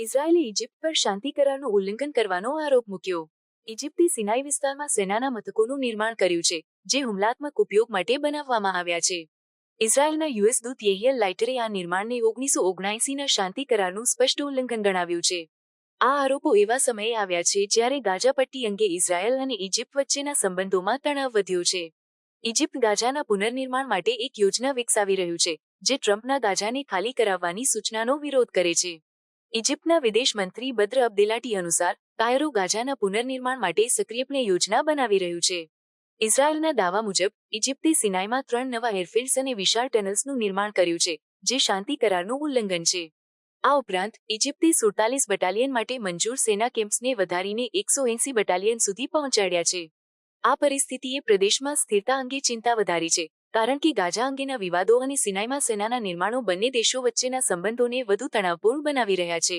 ઇઝરાયેલે Egypt પર શાંતિ કરારનું ઉલ્લંઘન કરવાનો આરોપ મૂક્યો. ઇજિપ્તે સિનાઈ વિસ્તારમાં સેનાના મથકોનું નિર્માણ કર્યું છે, જે હુમલાત્મક ઉપયોગ માટે બનાવવામાં આવ્યા છે. ઇઝરાયેલના યુએસ દૂત યેહિયલ લાઇટરે આ નિર્માણને ઓગણીસો ઓગણએંસીના શાંતિ કરારનું સ્પષ્ટ ઉલ્લંઘન ગણાવ્યું છે. આ આરોપો એવા સમયે આવ્યા છે જ્યારે ગાઝા પટ્ટી અંગે ઇઝરાયેલ અને ઇજિપ્ત વચ્ચેના સંબંધોમાં તણાવ વધ્યો છે. ઇજિપ્ત ગાઝાના પુનર્નિર્માણ માટે એક યોજના વિકસાવી રહ્યું છે, જે ટ્રમ્પના ગાઝાને ખાલી કરાવવાની સૂચનાનો વિરોધ કરે છે. ઇજિપ્તના વિદેશ મંત્રી બદ્ર અબ્દેલાટી અનુસાર, કાયરો ગાઝાના પુનર્નિર્માણ માટે સક્રિયપણે યોજના બનાવી રહ્યું છે. ઇઝરાયેલના દાવા મુજબ, ઇજિપ્તે સિનાઈમાં ત્રણ નવા એરફિલ્ડ્સ અને વિશાળ ટનલ્સનું નિર્માણ કર્યું છે, જે શાંતિ કરારનું ઉલ્લંઘન છે. આ ઉપરાંત, ઇજિપ્તે સુડતાલીસ બટાલિયન માટે મંજૂર સેના કેમ્પ્સને વધારીને એકસો એંસી બટાલિયન સુધી પહોંચાડ્યા છે. આ પરિસ્થિતિએ પ્રદેશમાં સ્થિરતા અંગે ચિંતા વધારી છે. કારણ કે ગાઝા અંગેના વિવાદો અને સિનાઈમાં સેનાના નિર્માણો બંને દેશો વચ્ચેના સંબંધોને વધુ તણાવપૂર્ણ બનાવી રહ્યા છે.